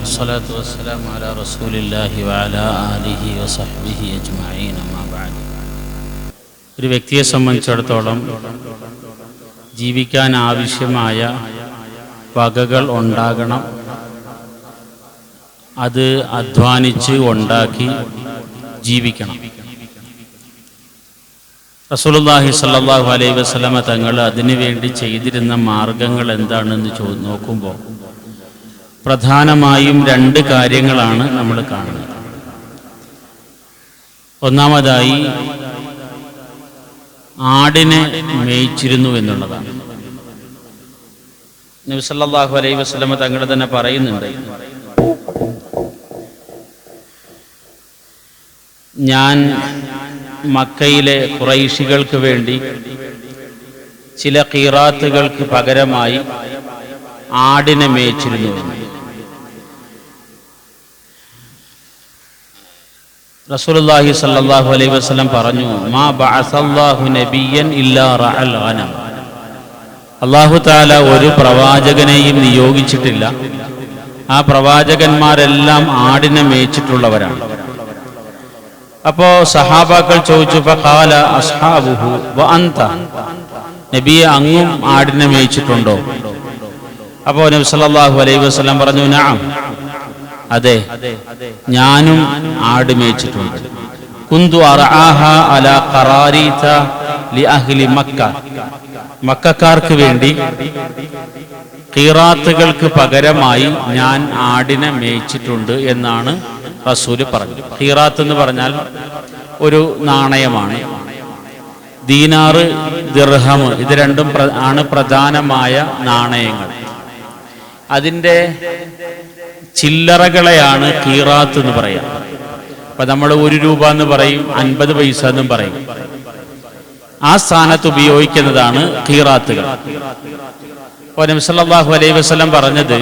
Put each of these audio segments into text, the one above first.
والصلاة والسلام على رسول الله وعلى آله وصحبه أجمعين أما بعد ഒരു വ്യക്തിയെ സംബന്ധിച്ചിടത്തോളം ജീവിക്കാൻ ആവശ്യമായ വകകൾ ഉണ്ടാകണം അത് അധ്വാനിച്ച് ഉണ്ടാക്കി ജീവിക്കണം റസൂലുള്ളാഹി സ്വല്ലല്ലാഹു അലൈഹി വസല്ലമ തങ്ങൾ അതിനു വേണ്ടി ചെയ്തിരുന്ന മാർഗങ്ങൾ എന്താണെന്ന് ചോ നോക്കുമ്പോൾ പ്രധാനമായും രണ്ട് കാര്യങ്ങളാണ് നമ്മൾ കാണുന്നത്. ഒന്നാമതായി ആടിനെ മേയിച്ചിരുന്നു എന്നുള്ളതാണ്. നബി സല്ലല്ലാഹു അലൈഹി വസല്ലമ തങ്ങൾ തന്നെ പറയുന്നുണ്ട് ഞാൻ മക്കയിലെ കുറൈശികൾക്ക് വേണ്ടി ചില കീറാത്തുകൾക്ക് പകരമായി ആടിനെ മേയിച്ചിരുന്നു. റസൂലുള്ളാഹി സ്വല്ലല്ലാഹു അലൈഹി വസല്ലം പറഞ്ഞു മാ ബഅസല്ലാഹു നബിയൻ ഇല്ലാ റഅൽ ഗനം അല്ലാഹു തആല ഒരു പ്രവാചകനെയും നിയോഗിച്ചിട്ടില്ല. ആ പ്രവാചകന്മാരെല്ലാം ആടിനെ മേയിച്ചിട്ടുള്ളവരാണ്. അപ്പോ സഹാബാക്കൾ ചോദിച്ചു ഫഖാല അസ്ഹാബുഹു വ അന്ത? നബിയെ അങ്ങും ആടിനെ മേയിച്ചിട്ടുണ്ടോ? അപ്പോ നബി സല്ലല്ലാഹു അലൈഹി വസല്ലം പറഞ്ഞു നഅം അതെ ഞാനും ആട് മേയിച്ചിട്ടുണ്ട്. കുന്തു അലാ ലി അഹ്ലി മക്ക. മക്കാർക്ക് വേണ്ടി ഖീറാത്തുകൾക്ക് പകരമായി ഞാൻ ആടിനെ മേയിച്ചിട്ടുണ്ട് എന്നാണ് റസൂൽ പറഞ്ഞത്. ഖീറാത്ത് എന്ന് പറഞ്ഞാൽ ഒരു നാണയമാണ്. ദീനാറ് ദിർഹം ഇത് രണ്ടും ആണ് പ്രധാനമായ നാണയങ്ങൾ. അതിന്റെ ചില്ലറകളെയാണ് കീറാത്ത് എന്ന് പറയാം. അപ്പൊ നമ്മൾ ഒരു രൂപ എന്ന് പറയും അൻപത് പൈസ എന്നും പറയും. ആ സ്ഥാനത്ത് ഉപയോഗിക്കുന്നതാണ് കീറാത്തുകൾ. അപ്പോൾ നബി സല്ലല്ലാഹു അലൈഹി വസ്ലം പറഞ്ഞത്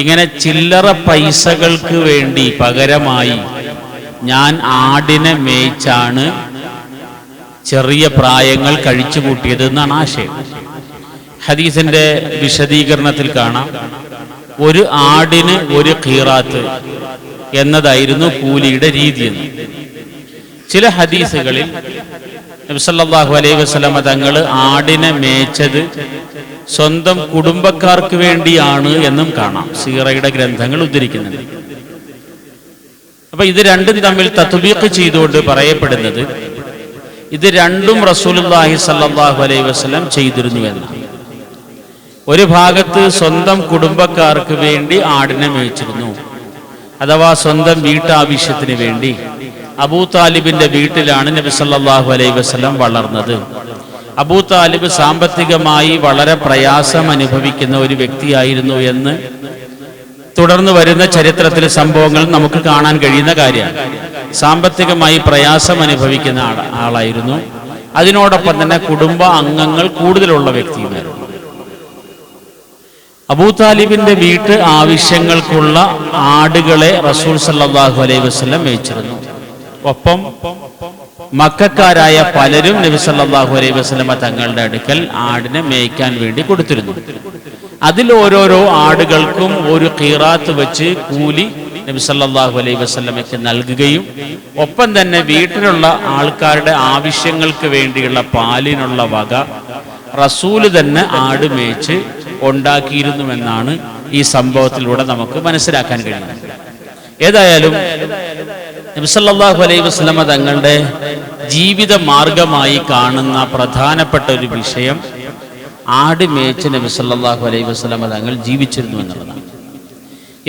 ഇങ്ങനെ ചില്ലറ പൈസകൾക്ക് വേണ്ടി പകരമായി ഞാൻ ആടിനെ മേയിച്ചാണ് ചെറിയ പ്രായങ്ങൾ കഴിച്ചു കൂട്ടിയത് എന്നാണ് ആശയം. ഹദീസിന്റെ വിശദീകരണത്തിൽ കാണാം. ഒരു ആടിന് ഒരു ഖീറാത്ത് എന്നതായിരുന്നു കൂലിയുടെ രീതി എന്ന്. ചില ഹദീസുകളിൽ നബി സല്ലല്ലാഹു അലൈഹി വസ്ലമ തങ്ങൾ ആടിനെ മേച്ചത് സ്വന്തം കുടുംബക്കാർക്ക് വേണ്ടിയാണ് എന്നും കാണാം. സീറയുടെ ഗ്രന്ഥങ്ങൾ ഉദ്ധരിക്കുന്നുണ്ട്. അപ്പൊ ഇത് രണ്ടും തമ്മിൽ തത്വീക്ക് ചെയ്തുകൊണ്ട് പറയപ്പെടുന്നത് ഇത് രണ്ടും റസൂലുള്ളാഹി സല്ലാഹു അലൈഹി വസ്ലം ചെയ്തിരുന്നു എന്നാണ്. ഒരു ഭാഗത്ത് സ്വന്തം കുടുംബക്കാർക്ക് വേണ്ടി ആടിനെ മേയിച്ചിരുന്നു. അഥവാ സ്വന്തം വീട്ടാവശ്യത്തിന് വേണ്ടി. അബൂ താലിബിന്റെ വീട്ടിലാണ് നബി സല്ലാഹു അലൈഹി വസ്ലം വളർന്നത്. അബൂ താലിബ് സാമ്പത്തികമായി വളരെ പ്രയാസം അനുഭവിക്കുന്ന ഒരു വ്യക്തിയായിരുന്നു എന്ന് തുടർന്ന് വരുന്ന ചരിത്രത്തിലെ സംഭവങ്ങൾ നമുക്ക് കാണാൻ കഴിയുന്ന കാര്യമാണ് സാമ്പത്തികമായി പ്രയാസം അനുഭവിക്കുന്ന ആളായിരുന്നു. അതിനോടൊപ്പം തന്നെ കുടുംബ അംഗങ്ങൾ കൂടുതലുള്ള വ്യക്തിയുമായിരുന്നു. അബൂതാലിബിന്റെ വീട്ട് ആവശ്യങ്ങൾക്കുള്ള ആടുകളെ റസൂൽ സല്ലാഹു അലൈഹി വസ്ലം മേയിച്ചിരുന്നു. ഒപ്പം മക്കാരായ പലരും നബി സല്ലാഹു അലൈഹി വസല്ലമ തങ്ങളുടെ അടുക്കൽ ആടിനെ മേയ്ക്കാൻ വേണ്ടി കൊടുത്തിരുന്നു. അതിൽ ഓരോരോ ആടുകൾക്കും ഒരു കീറാത്ത് വെച്ച് കൂലി നബി സല്ലാഹു അലൈഹി വസ്ലമയ്ക്ക് നൽകുകയും ഒപ്പം തന്നെ വീട്ടിലുള്ള ആൾക്കാരുടെ ആവശ്യങ്ങൾക്ക് വേണ്ടിയുള്ള പാലിനുള്ള വക റസൂൽ തന്നെ ആട് മേച്ച് ഉണ്ടാക്കിയിരുന്നുവെന്നാണ് ഈ സംഭവത്തിലൂടെ നമുക്ക് മനസ്സിലാക്കാൻ കഴിയുന്നത്. ഏതായാലും നബിസല്ലാഹു അലൈഹി വസ്ലമ തങ്ങളുടെ ജീവിത മാർഗമായി കാണുന്ന പ്രധാനപ്പെട്ട ഒരു വിഷയം ആട് മേച്ച് നബിസല്ലാഹു അലൈഹി വസ്ലമ തങ്ങൾ ജീവിച്ചിരുന്നു എന്നുള്ളതാണ്.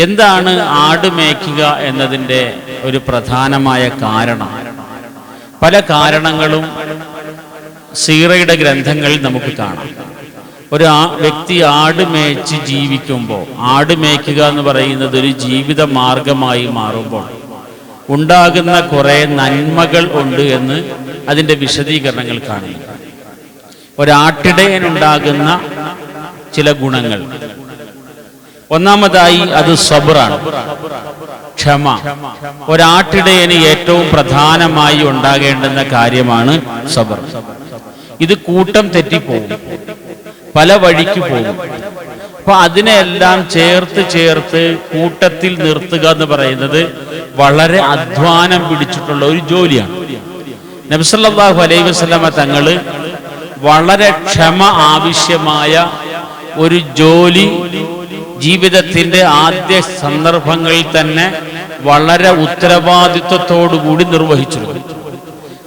എന്താണ് ആട് മേയ്ക്കുക എന്നതിന്റെ ഒരു പ്രധാനമായ കാരണം? പല കാരണങ്ങളും സീറയുടെ ഗ്രന്ഥങ്ങളിൽ നമുക്ക് കാണാം. ഒരു വ്യക്തി ആട് മേച്ച് ജീവിക്കുമ്പോൾ ആട് മേയ്ക്കുക എന്ന് പറയുന്നത് ഒരു ജീവിത മാർഗമായി മാറുമ്പോൾ ഉണ്ടാകുന്ന കുറെ നന്മകൾ ഉണ്ട് എന്ന് അതിന്റെ വിശദീകരണങ്ങൾ കാണുന്നു. ഒരാട്ടിടയനുണ്ടാകുന്ന ചില ഗുണങ്ങൾ. ഒന്നാമതായി അത് സബറാണ്. ക്ഷമ. ഒരാട്ടിടയന് ഏറ്റവും പ്രധാനമായി ഉണ്ടാകേണ്ടുന്ന കാര്യമാണ് സബർ. ഇത് കൂട്ടം തെറ്റിപ്പോകും. പല വഴിക്ക് പോകും. അപ്പൊ അതിനെല്ലാം ചേർത്ത് ചേർത്ത് കൂട്ടത്തിൽ നിർത്തുക എന്ന് പറയുന്നത് വളരെ അധ്വാനം പിടിച്ചിട്ടുള്ള ഒരു ജോലിയാണ്. നബ്സല്ലാഹു അലൈഹി വസ്ലമ തങ്ങൾ വളരെ ക്ഷമ ആവശ്യമായ ഒരു ജോലി ജീവിതത്തിന്റെ ആദ്യ സന്ദർഭങ്ങളിൽ തന്നെ വളരെ ഉത്തരവാദിത്വത്തോടുകൂടി നിർവഹിച്ചിരുന്നു.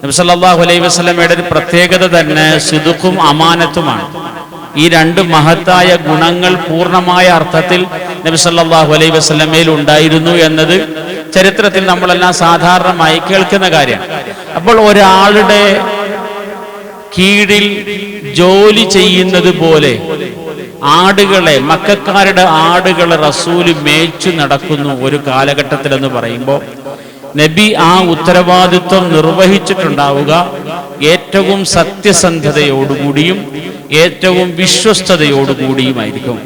നബ്സല്ലാഹു അലൈഹി വസല്ലമയുടെ ഒരു പ്രത്യേകത തന്നെ സിദുഖും അമാനത്തുമാണ്. ഈ രണ്ട് മഹത്തായ ഗുണങ്ങൾ പൂർണമായ അർത്ഥത്തിൽ നബി സല്ലല്ലാഹു അലൈഹി വസല്ലമയിൽ ഉണ്ടായിരുന്നു എന്നത് ചരിത്രത്തിൽ നമ്മളെല്ലാം സാധാരണമായി കേൾക്കുന്ന കാര്യമാണ്. അപ്പോൾ ഒരാളുടെ കീഴിൽ ജോലി ചെയ്യുന്നത് പോലെ ആടുകളെ മക്കാരുടെ ആടുകളെ റസൂൽ മേച്ചു നടക്കുന്നു ഒരു കാലഘട്ടത്തിൽ എന്ന് പറയുമ്പോൾ നബി ആ ഉത്തരവാദിത്വം നിർവഹിച്ചിട്ടുണ്ടാവുക ഏറ്റവും സത്യസന്ധതയോടുകൂടിയും ഏറ്റവും വിശ്വസ്തയോടുകൂടിയുമായിരിക്കും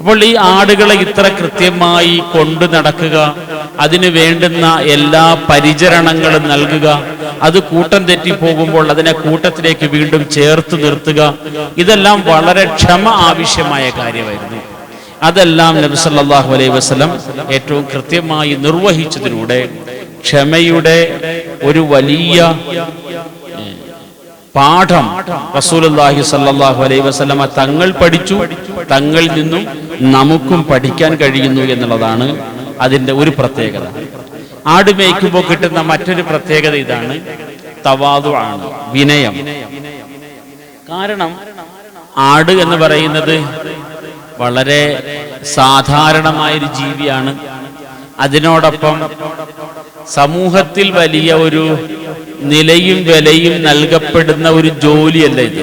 അപ്പോൾ ഈ ആടുകളെ ഇത്ര കൃത്യമായി കൊണ്ടു നടക്കുക അതിന് വേണ്ടുന്ന എല്ലാ പരിചരണങ്ങളും നൽകുക അത് കൂട്ടം തെറ്റിപ്പോകുമ്പോൾ അതിനെ കൂട്ടത്തിലേക്ക് വീണ്ടും ചേർത്ത് നിർത്തുക ഇതെല്ലാം വളരെ ക്ഷമ ആവശ്യമായ കാര്യമായിരുന്നു. അതെല്ലാം നബി സല്ലല്ലാഹു അലൈഹി വസല്ലം ഏറ്റവും കൃത്യമായി നിർവഹിച്ചതിലൂടെ ക്ഷമയുടെ ഒരു വലിയ പാഠം റസൂലുള്ളാഹി സല്ലാഹു അലൈഹി വസല്ലമ തങ്ങൾ പഠിച്ചു. തങ്ങളിൽ നിന്നും നമുക്കും പഠിക്കാൻ കഴിയുന്നു എന്നുള്ളതാണ് അതിന്റെ ഒരു പ്രത്യേകത. ആട് മേയ്ക്കുമ്പോൾ കിട്ടുന്ന മറ്റൊരു പ്രത്യേകത ഇതാണ് തവാതു ആണ് വിനയം. കാരണം ആട് എന്ന് പറയുന്നത് വളരെ സാധാരണമായൊരു ജീവിയാണ്. അതിനോടൊപ്പം സമൂഹത്തിൽ വലിയ ഒരു നിലയും വിലയും നൽകപ്പെടുന്ന ഒരു ജോലിയല്ല ഇത്?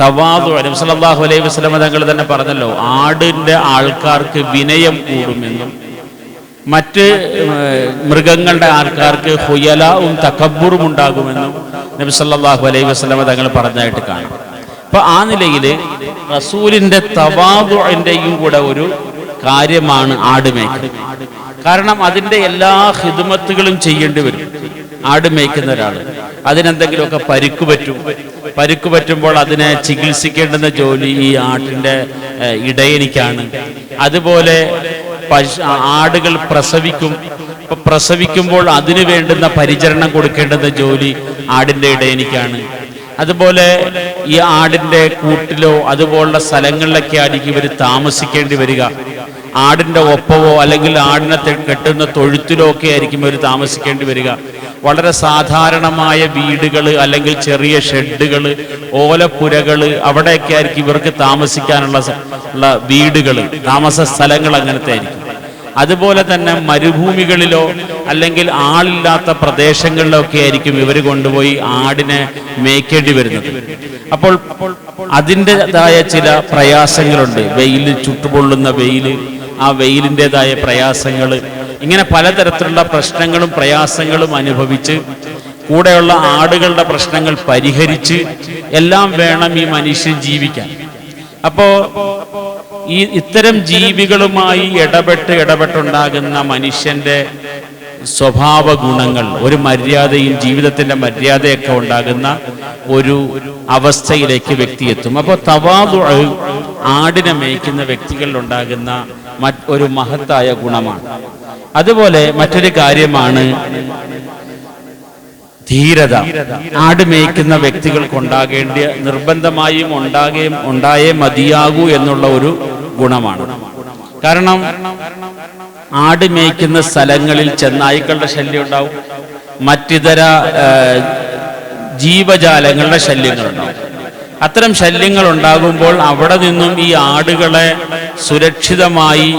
തവാദു അലൈഹി സല്ലല്ലാഹു അലൈഹി വസല്ലമ തങ്ങൾ തന്നെ പറഞ്ഞല്ലോ ആടിന്റെ ആൾക്കാർക്ക് വിനയം കൂടുമെന്നും മറ്റ് മൃഗങ്ങളുടെ ആൾക്കാർക്ക് ഹുയലാവും തക്കബുറും ഉണ്ടാകുമെന്നും നബി സല്ലല്ലാഹു അലൈഹി വസല്ലമ തങ്ങൾ പറഞ്ഞതായിട്ട് കാണും. അപ്പൊ ആ നിലയിൽ റസൂലിന്റെ തവാദുവിന്റെയും കൂടെ ഒരു കാര്യമാണ് ആടുമേക്കൽ കാരണം അതിന്റെ എല്ലാ ഹിദമത്തുകളും ചെയ്യേണ്ടി വരും. ആട് മേയ്ക്കുന്ന ഒരാൾ അതിനെന്തെങ്കിലുമൊക്കെ പരുക്ക് പറ്റും. പരുക്ക് പറ്റുമ്പോൾ അതിനെ ചികിത്സിക്കേണ്ടുന്ന ജോലി ഈ ആട്ടിന്റെ ഇടയനിക്കാണ്. അതുപോലെ ആടുകൾ പ്രസവിക്കും. പ്രസവിക്കുമ്പോൾ അതിന് വേണ്ടുന്ന പരിചരണം കൊടുക്കേണ്ടുന്ന ജോലി ആടിന്റെ ഇടയനിക്കാണ്. അതുപോലെ ഈ ആടിന്റെ കൂട്ടിലോ അതുപോലുള്ള സ്ഥലങ്ങളിലൊക്കെ ആയിരിക്കും ഇവർ താമസിക്കേണ്ടി വരിക. ആടിന്റെ ഒപ്പവോ അല്ലെങ്കിൽ ആടിനെ കെട്ടുന്ന തൊഴുത്തിലോ ഒക്കെ ആയിരിക്കും ഇവർ താമസിക്കേണ്ടി വരിക. വളരെ സാധാരണമായ വീടുകൾ അല്ലെങ്കിൽ ചെറിയ ഷെഡുകൾ ഓലപ്പുരകൾ അവിടെയൊക്കെ ആയിരിക്കും ഇവർക്ക് താമസിക്കാനുള്ള ഉള്ള വീടുകൾ താമസ സ്ഥലങ്ങൾ അങ്ങനത്തെ ആയിരിക്കും. അതുപോലെ തന്നെ മരുഭൂമികളിലോ അല്ലെങ്കിൽ ആളില്ലാത്ത പ്രദേശങ്ങളിലോ ഒക്കെ ആയിരിക്കും ഇവർ കൊണ്ടുപോയി ആടിനെ മേയ്ക്കേണ്ടി വരുന്നത്. അപ്പോൾ അതിന്റെതായ ചില പ്രയാസങ്ങളുണ്ട്. വെയിൽ ചുട്ടുപൊള്ളുന്ന വെയിൽ ആ വെയിലിന്റെതായ പ്രയാസങ്ങൾ ഇങ്ങനെ പലതരത്തിലുള്ള പ്രശ്നങ്ങളും പ്രയാസങ്ങളും അനുഭവിച്ച് കൂടെയുള്ള ആടുകളുടെ പ്രശ്നങ്ങൾ പരിഹരിച്ച് എല്ലാം വേണം ഈ മനുഷ്യൻ ജീവിക്കാൻ. അപ്പോ ഈ ഇത്തരം ജീവികളുമായി ഇടപെട്ട് ഇടപെട്ടുണ്ടാകുന്ന മനുഷ്യന്റെ സ്വഭാവ ഗുണങ്ങൾ ഒരു മര്യാദയും ജീവിതത്തിന്റെ മര്യാദയൊക്കെ ഉണ്ടാകുന്ന ഒരു അവസ്ഥയിലേക്ക് വ്യക്തി എത്തും. അപ്പോൾ തവാതു ആടിനെ മേയ്ക്കുന്ന വ്യക്തികളിൽ ഉണ്ടാകുന്ന മറ്റൊരു മഹത്തായ ഗുണമാണ്. അതുപോലെ മറ്റൊരു കാര്യമാണ് ധീരത. ആട് മേയ്ക്കുന്ന വ്യക്തികൾക്ക് ഉണ്ടാകേണ്ട നിർബന്ധമായും ഉണ്ടാകുകയും ഉണ്ടായേ മതിയാകൂ എന്നുള്ള ഒരു ഗുണമാണ്. കാരണം ആട് മേയ്ക്കുന്ന സ്ഥലങ്ങളിൽ ചെന്നായ്ക്കളുടെ ശല്യം ഉണ്ടാവും മറ്റിതര ജീവജാലങ്ങളുടെ ശല്യങ്ങളുണ്ടാവും. അത്തരം ശല്യങ്ങൾ ഉണ്ടാകുമ്പോൾ അവിടെ നിന്നും ഈ ആടുകളെ സുരക്ഷിതമായി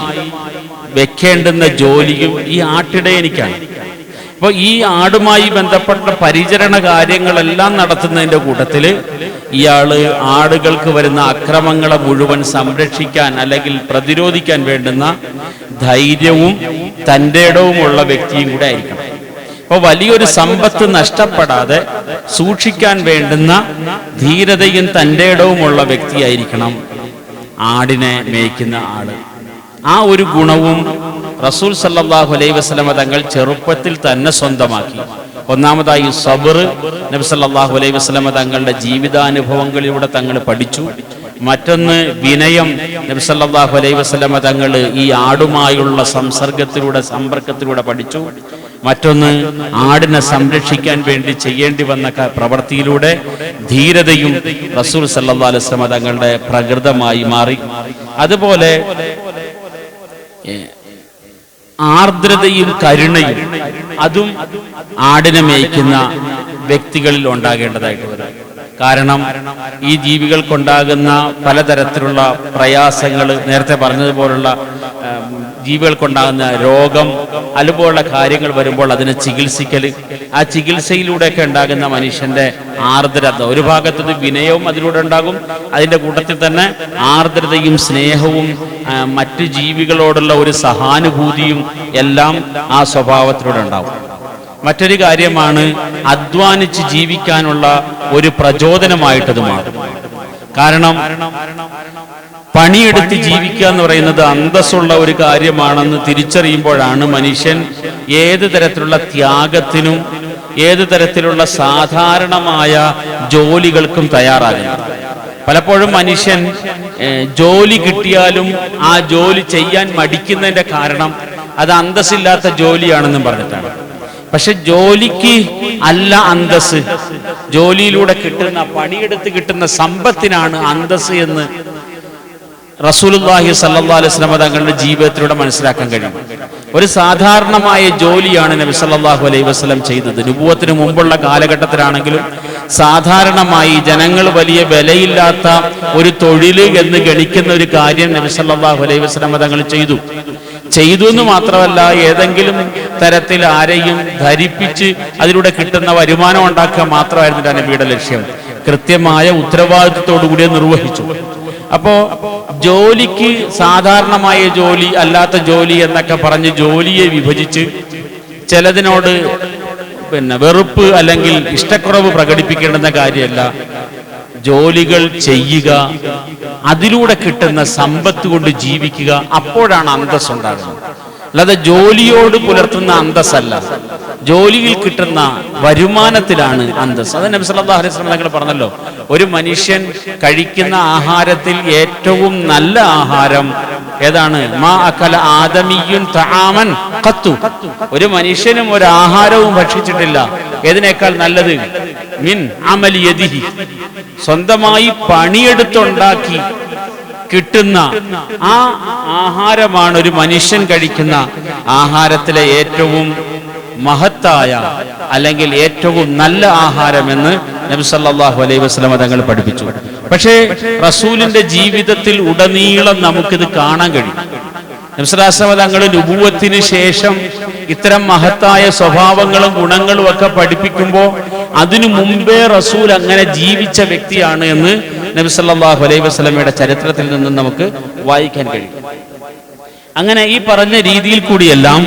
വെക്കേണ്ടുന്ന ജോലിയും ഈ ആട്ടിടയനിക്കാണ് അപ്പോൾ ഈ ആടുമായി ബന്ധപ്പെട്ട പരിചരണ കാര്യങ്ങളെല്ലാം നടത്തുന്നതിന്റെ കൂട്ടത്തിൽ ഇയാൾ ആടുകൾക്ക് വരുന്ന അക്രമങ്ങളെ മുഴുവൻ സംരക്ഷിക്കാൻ അല്ലെങ്കിൽ പ്രതിരോധിക്കാൻ വേണ്ടുന്ന ധൈര്യവും തന്റെ ഇടവുമുള്ള വ്യക്തിയും കൂടെ ആയിരിക്കണം. അപ്പോൾ വലിയൊരു സമ്പത്ത് നഷ്ടപ്പെടാതെ സൂക്ഷിക്കാൻ വേണ്ടുന്ന ധീരതയും തന്റെ ഇടവുമുള്ള വ്യക്തിയായിരിക്കണം ആടിനെ മേയ്ക്കുന്ന ആൾ. ആ ഒരു ഗുണവും റസൂൽ സല്ലാഹു അലൈഹി വസ്ലമ തങ്ങൾ ചെറുപ്പത്തിൽ തന്നെ സ്വന്തമാക്കി. ഒന്നാമതായി സബർ നബി സല്ലാഹു അലൈഹി വസ്ലമ തങ്ങളുടെ ജീവിതാനുഭവങ്ങളിലൂടെ തങ്ങൾ പഠിച്ചു. മറ്റൊന്ന് വിനയം നബി സല്ലാഹു അലൈഹി വസ്ലമ തങ്ങൾ ഈ ആടുമായുള്ള സംസർഗത്തിലൂടെ സമ്പർക്കത്തിലൂടെ പഠിച്ചു. മറ്റൊന്ന് ആടിനെ സംരക്ഷിക്കാൻ വേണ്ടി ചെയ്യേണ്ടി വന്ന പ്രവൃത്തിയിലൂടെ ധീരതയും റസൂൽ സല്ലാ അലൈഹി തങ്ങളുടെ പ്രകൃതമായി മാറി. അതുപോലെ ആർദ്രതയും കരുണയും അതും ആടിനെ മേയ്ക്കുന്ന വ്യക്തികളിൽ ഉണ്ടാകേണ്ടതായിട്ട് വരും. കാരണം ഈ ജീവികൾക്കുണ്ടാകുന്ന പലതരത്തിലുള്ള പ്രയാസങ്ങൾ നേരത്തെ പറഞ്ഞതുപോലുള്ള ജീവികൾക്കുണ്ടാകുന്ന രോഗം അതുപോലുള്ള കാര്യങ്ങൾ വരുമ്പോൾ അതിനെ ചികിത്സിക്കൽ ആ ചികിത്സയിലൂടെയൊക്കെ ഉണ്ടാകുന്ന മനുഷ്യന്റെ ആർദ്രത. ഒരു ഭാഗത്തുനിന്ന് വിനയവും അതിലൂടെ ഉണ്ടാകും. അതിന്റെ കൂട്ടത്തിൽ തന്നെ ആർദ്രതയും സ്നേഹവും മറ്റ് മറ്റു ജീവികളോടുള്ള ഒരു സഹാനുഭൂതിയും എല്ലാം ആ സ്വഭാവത്തിലൂടെ ഉണ്ടാവും മറ്റൊരു കാര്യമാണ് അധ്വാനിച്ച് ജീവിക്കാനുള്ള ഒരു പ്രചോദനമായിട്ടത് മാറും കാരണം പണിയെടുത്ത് ജീവിക്കുക എന്ന് പറയുന്നത് അന്തസ്സുള്ള ഒരു കാര്യമാണെന്ന് തിരിച്ചറിയുമ്പോഴാണ് മനുഷ്യൻ ഏത് തരത്തിലുള്ള ത്യാഗത്തിനും ഏത് തരത്തിലുള്ള സാധാരണമായ ജോലികൾക്കും തയ്യാറാകുന്നത്. പലപ്പോഴും മനുഷ്യൻ ജോലി കിട്ടിയാലും ആ ജോലി ചെയ്യാൻ മടിക്കുന്നതിന്റെ കാരണം അത് അന്തസ്സില്ലാത്ത ജോലിയാണെന്നും പറഞ്ഞിട്ടാണ്. പക്ഷെ ജോലിക്ക് അല്ല അന്തസ് ജോലിയിലൂടെ കിട്ടുന്ന പണിയെടുത്ത് കിട്ടുന്ന സമ്പത്തിനാണ് അന്തസ് എന്ന് റസൂലുല്ലാഹി അലൈഹി വസല്ലം തങ്ങളുടെ ജീവിതത്തിലൂടെ മനസ്സിലാക്കാൻ കഴിയും. ഒരു സാധാരണമായ ജോലിയാണ് നബി സല്ലല്ലാഹു അലൈഹി വസല്ലം ചെയ്തത്. നുബുവത്തിന് മുമ്പുള്ള കാലഘട്ടത്തിലാണെങ്കിലും സാധാരണമായി ജനങ്ങൾ വലിയ വിലയില്ലാത്ത ഒരു തൊഴിൽ എന്ന് ഗണിക്കുന്ന ഒരു കാര്യം നബി സല്ലല്ലാഹു അലൈഹി വസല്ലം തങ്ങൾ ചെയ്തു. ചെയ്തു എന്ന് മാത്രമല്ല ഏതെങ്കിലും തരത്തിൽ ആരെയും ധരിപ്പിച്ച് അതിലൂടെ കിട്ടുന്ന വരുമാനം ഉണ്ടാക്കുക മാത്രമായിരുന്നു നബിയുടെ ലക്ഷ്യം. കൃത്യമായ ഉത്തരവാദിത്വത്തോടു കൂടി നിർവഹിച്ചു. അപ്പോ ജോലിക്ക് സാധാരണമായ ജോലി അല്ലാത്ത ജോലി എന്നൊക്കെ പറഞ്ഞ് ജോലിയെ വിഭജിച്ച് ചിലതിനോട് പിന്നെ വെറുപ്പ് അല്ലെങ്കിൽ ഇഷ്ടക്കുറവ് പ്രകടിപ്പിക്കേണ്ടുന്ന കാര്യമല്ല. ജോലികൾ ചെയ്യുക അതിലൂടെ കിട്ടുന്ന സമ്പത്ത് കൊണ്ട് ജീവിക്കുക അപ്പോഴാണ് അന്തസ് ഉണ്ടാകുന്നത് അല്ലാതെ ജോലിയോട് പുലർത്തുന്ന അന്തസ്സല്ല. ജോലിയിൽ കിട്ടുന്ന വരുമാനത്തിലാണ് അന്തസ് അത് നബി സല്ലല്ലാഹു അലൈഹി വസല്ലം തങ്ങൾ പറഞ്ഞല്ലോ ഒരു മനുഷ്യൻ കഴിക്കുന്ന ആഹാരത്തിൽ ഏറ്റവും നല്ല ആഹാരം ഏതാണ്? മാ അക്കല ആദമിയുൻ തആമൻ ഖത്തു. ഒരു മനുഷ്യനും ഒരു ആഹാരവും ഭക്ഷിച്ചിട്ടില്ല. ഏതിനേക്കാൾ നല്ലത്? മിൻ അമലി യദിഹി. സ്വന്തമായി പണിയെടുത്തുണ്ടാക്കി കിട്ടുന്ന ആ ആഹാരമാണ് ഒരു മനുഷ്യൻ കഴിക്കുന്ന ആഹാരത്തിലെ ഏറ്റവും മഹത്തായ അല്ലെങ്കിൽ ഏറ്റവും നല്ല ആഹാരമെന്ന് നബി സല്ലല്ലാഹു അലൈഹി വസ്ലമ തങ്ങൾ പഠിപ്പിച്ചു. പക്ഷേ റസൂലിന്റെ ജീവിതത്തിൽ ഉടനീളം നമുക്കിത് കാണാൻ കഴിയും. നബ്സലാസ്ലമ തങ്ങൾ നുപൂവത്തിന് ശേഷം ഇത്തരം മഹത്തായ സ്വഭാവങ്ങളും ഗുണങ്ങളും ഒക്കെ പഠിപ്പിക്കുമ്പോൾ അതിനു മുമ്പേ റസൂൽ അങ്ങനെ ജീവിച്ച വ്യക്തിയാണ് എന്ന് നബി സല്ലല്ലാഹു അലൈഹി വസ്ലമയുടെ ചരിത്രത്തിൽ നിന്നും നമുക്ക് വായിക്കാൻ കഴിയും. അങ്ങനെ ഈ പറഞ്ഞ രീതിയിൽ കൂടിയെല്ലാം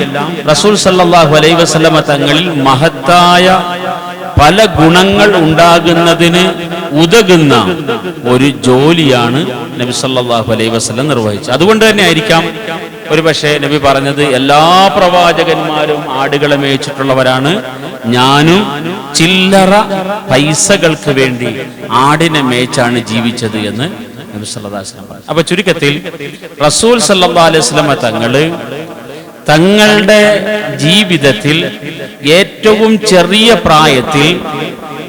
റസൂൽ സല്ലാഹു അലൈ വസ്ലമ തങ്ങളിൽ മഹത്തായ പല ഗുണങ്ങൾ ഉണ്ടാകുന്നതിന് ഉതകുന്ന ഒരു ജോലിയാണ് നബി സല്ലാഹു അലൈ വസ്ലം നിർവഹിച്ചത്. അതുകൊണ്ട് തന്നെ ആയിരിക്കാം ഒരു പക്ഷേ നബി പറഞ്ഞത് എല്ലാ പ്രവാചകന്മാരും ആടുകളെ മേയിച്ചിട്ടുള്ളവരാണ്. ഞാനും ചില്ലറ പൈസകൾക്ക് വേണ്ടി ആടിനെ മേച്ചാണ് ജീവിച്ചത് എന്ന് നബി. അപ്പൊ ചുരുക്കത്തിൽ റസൂൽ വസല്ലമ തങ്ങൾ തങ്ങളുടെ ജീവിതത്തിൽ ഏറ്റവും ചെറിയ പ്രായത്തിൽ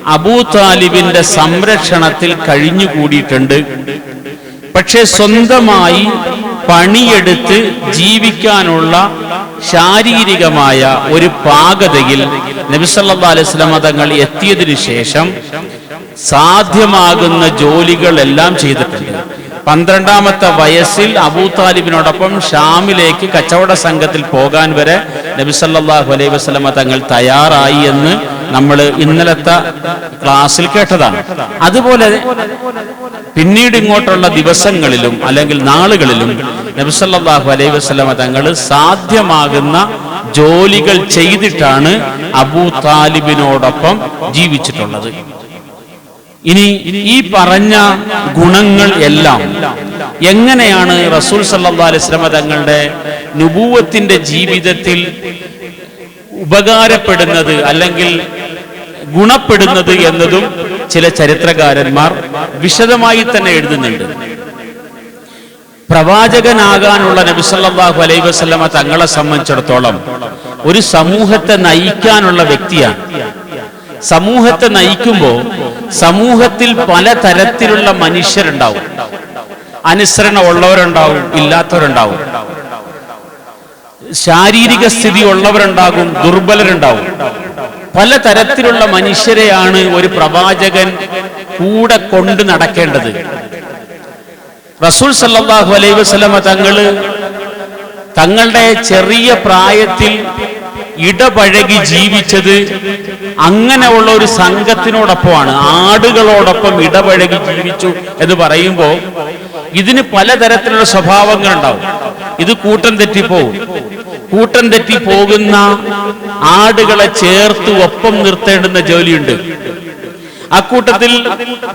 അബൂ താലിബിന്റെ സംരക്ഷണത്തിൽ കഴിഞ്ഞുകൂടിയിട്ടുണ്ട് പക്ഷെ സ്വന്തമായി പണിയെടുത്ത് ജീവിക്കാനുള്ള ശാരീരികമായ ഒരു പാകതയിൽ നബിസല്ലാ അലൈഹി തങ്ങൾ എത്തിയതിനു ശേഷം സാധ്യമാകുന്ന ജോലികളെല്ലാം ചെയ്തിട്ടുണ്ട്. പന്ത്രണ്ടാമത്തെ വയസ്സിൽ അബൂ താലിബിനോടൊപ്പം ഷാമിലേക്ക് കച്ചവട സംഘത്തിൽ പോകാൻ വരെ നബിസല്ലാഹു അലൈഹി വസ്ലമ തങ്ങൾ തയ്യാറായി എന്ന് നമ്മൾ ഇന്നലത്തെ ക്ലാസ്സിൽ കേട്ടതാണ്. അതുപോലെ പിന്നീട് ഇങ്ങോട്ടുള്ള ദിവസങ്ങളിലും അല്ലെങ്കിൽ നാളുകളിലും നബിസല്ലാഹു അലൈഹി വസ്ലമ തങ്ങൾ സാധ്യമാകുന്ന ജോലികൾ ചെയ്തിട്ടാണ് അബൂ താലിബിനോടൊപ്പം ജീവിച്ചിട്ടുള്ളത്. ഇനി ഈ പറഞ്ഞ ഗുണങ്ങൾ എല്ലാം എങ്ങനെയാണ് റസൂൽ സല്ലല്ലാഹു അലൈഹി വസല്ലമ തങ്ങളുടെ നുപൂവത്തിന്റെ ജീവിതത്തിൽ ഉപകാരപ്പെടുന്നത് അല്ലെങ്കിൽ ഗുണപ്പെടുന്നത് എന്നതും ചില ചരിത്രകാരന്മാർ വിശദമായി തന്നെ എഴുതുന്നുണ്ട്. പ്രവാചകനാകാനുള്ള നബിസല്ലാഹു അലൈഹി തങ്ങളെ സംബന്ധിച്ചിടത്തോളം ഒരു സമൂഹത്തെ നയിക്കാനുള്ള വ്യക്തിയാണ്. സമൂഹത്തെ നയിക്കുമ്പോൾ സമൂഹത്തിൽ പലതരത്തിലുള്ള മനുഷ്യരുണ്ടാവും. അനുസരണ ഉള്ളവരുണ്ടാവും ഇല്ലാത്തവരുണ്ടാവും. ശാരീരിക സ്ഥിതി ഉള്ളവരുണ്ടാകും ദുർബലരുണ്ടാവും. പലതരത്തിലുള്ള മനുഷ്യരെയാണ് ഒരു പ്രവാചകൻ കൂടെ കൊണ്ട് നടക്കേണ്ടത്. റസൂൽ സല്ലാഹു അലൈഹി വസ്ലമ തങ്ങൾ തങ്ങളുടെ ചെറിയ പ്രായത്തിൽ ഇടപഴകി ജീവിച്ചത് അങ്ങനെയുള്ള ഒരു സംഘത്തിനോടൊപ്പമാണ്. ആടുകളോടൊപ്പം ഇടപഴകി ജീവിച്ചു എന്ന് പറയുമ്പോൾ ഇതിന് പലതരത്തിലുള്ള സ്വഭാവങ്ങൾ ഉണ്ടാവും ഇത് കൂട്ടം തെറ്റിപ്പോവും. കൂട്ടം തെറ്റി പോകുന്ന ആടുകളെ ചേർത്ത് ഒപ്പം നിർത്തേണ്ടുന്ന ജോലിയുണ്ട്. അക്കൂട്ടത്തിൽ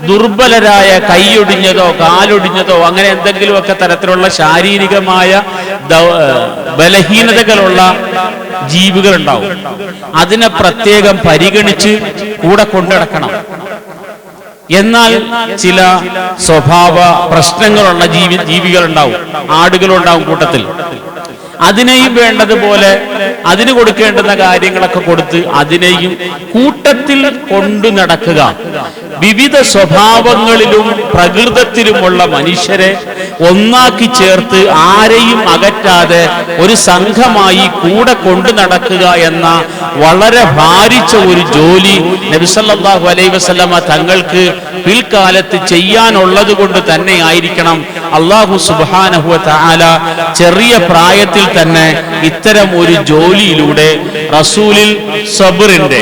ദുർബലരായ കൈയൊടിഞ്ഞതോ കാലൊടിഞ്ഞതോ അങ്ങനെ എന്തെങ്കിലുമൊക്കെ തരത്തിലുള്ള ശാരീരികമായ ബലഹീനതകളുള്ള ജീവികൾ ഉണ്ടാവും അതിനെ പ്രത്യേകം പരിഗണിച്ച് കൂടെ കൊണ്ടുനടക്കണം എന്നാൽ ചില സ്വഭാവ പ്രശ്നങ്ങളുള്ള ജീവി ജീവികൾ ഉണ്ടാവും ആടുകളുണ്ടാവും കൂട്ടത്തിൽ. അതിനെയും വേണ്ടതുപോലെ അതിന് കൊടുക്കേണ്ടുന്ന കാര്യങ്ങളൊക്കെ കൊടുത്ത് അതിനെയും കൂട്ടത്തിൽ കൊണ്ടു നടക്കുക. വിവിധ സ്വഭാവങ്ങളിലും പ്രകൃതത്തിലുമുള്ള മനുഷ്യരെ ഒന്നാക്കി ചേർത്ത് ആരെയും അകറ്റാതെ ഒരു സംഘമായി കൂടെ കൊണ്ടു നടക്കുക എന്ന വളരെ ഭാരിച്ച ഒരു ജോലി നബിസല്ലാഹു അലൈ വസല്ലമ തങ്ങൾക്ക് പിൽക്കാലത്ത് ചെയ്യാനുള്ളത് കൊണ്ട് തന്നെ ആയിരിക്കണം. അള്ളാഹു സുബാനഹുവ താല ചെറിയ പ്രായത്തിൽ തന്നെ ഇത്തരം ഒരു ജോലിയിലൂടെ റസൂലിൽ സബറിന്റെ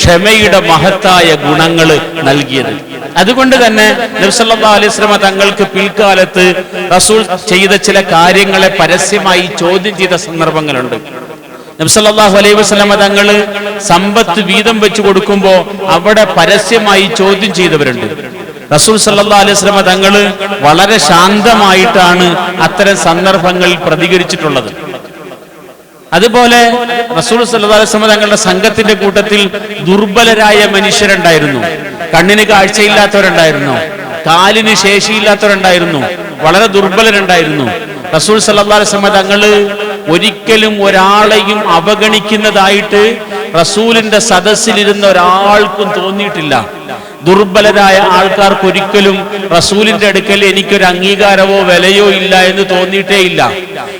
ക്ഷമയുടെ മഹത്തായ ഗുണങ്ങൾ നൽകിയത്. അതുകൊണ്ട് തന്നെ നബ്സല്ലാ അലൈഹി സ്വലമ തങ്ങൾക്ക് പിൽക്കാലത്ത് റസൂൾ ചെയ്ത ചില കാര്യങ്ങളെ പരസ്യമായി ചോദ്യം ചെയ്ത സന്ദർഭങ്ങളുണ്ട്. നബ്സല്ലാഹു അലൈഹി വസ്ലമ തങ്ങൾ സമ്പത്ത് വീതം വെച്ച് കൊടുക്കുമ്പോൾ അവിടെ പരസ്യമായി ചോദ്യം ചെയ്തവരുണ്ട്. റസൂൽ സല്ലാ അലൈഹി സ്വലമ തങ്ങൾ വളരെ ശാന്തമായിട്ടാണ് അത്തരം സന്ദർഭങ്ങളിൽ പ്രതികരിച്ചിട്ടുള്ളത്. അതുപോലെ റസൂൽ സല്ലാ അലൈഹി തങ്ങളുടെ സംഘത്തിന്റെ കൂട്ടത്തിൽ ദുർബലരായ മനുഷ്യരുണ്ടായിരുന്നു. കണ്ണിന് കാഴ്ചയില്ലാത്തവരുണ്ടായിരുന്നു. കാലിന് ശേഷിയില്ലാത്തവരുണ്ടായിരുന്നു. വളരെ ദുർബലരുണ്ടായിരുന്നു. റസൂൽ വസല്ലം തങ്ങൾ ഒരിക്കലും ഒരാളെയും അവഗണിക്കുന്നതായിട്ട് റസൂലിന്റെ സദസ്സിലിരുന്ന ഒരാൾക്കും തോന്നിയിട്ടില്ല. ദുർബലരായ ആൾക്കാർക്ക് ഒരിക്കലും റസൂലിന്റെ അടുക്കൽ എനിക്കൊരു അംഗീകാരമോ വിലയോ ഇല്ല എന്ന് തോന്നിയിട്ടേ ഇല്ല.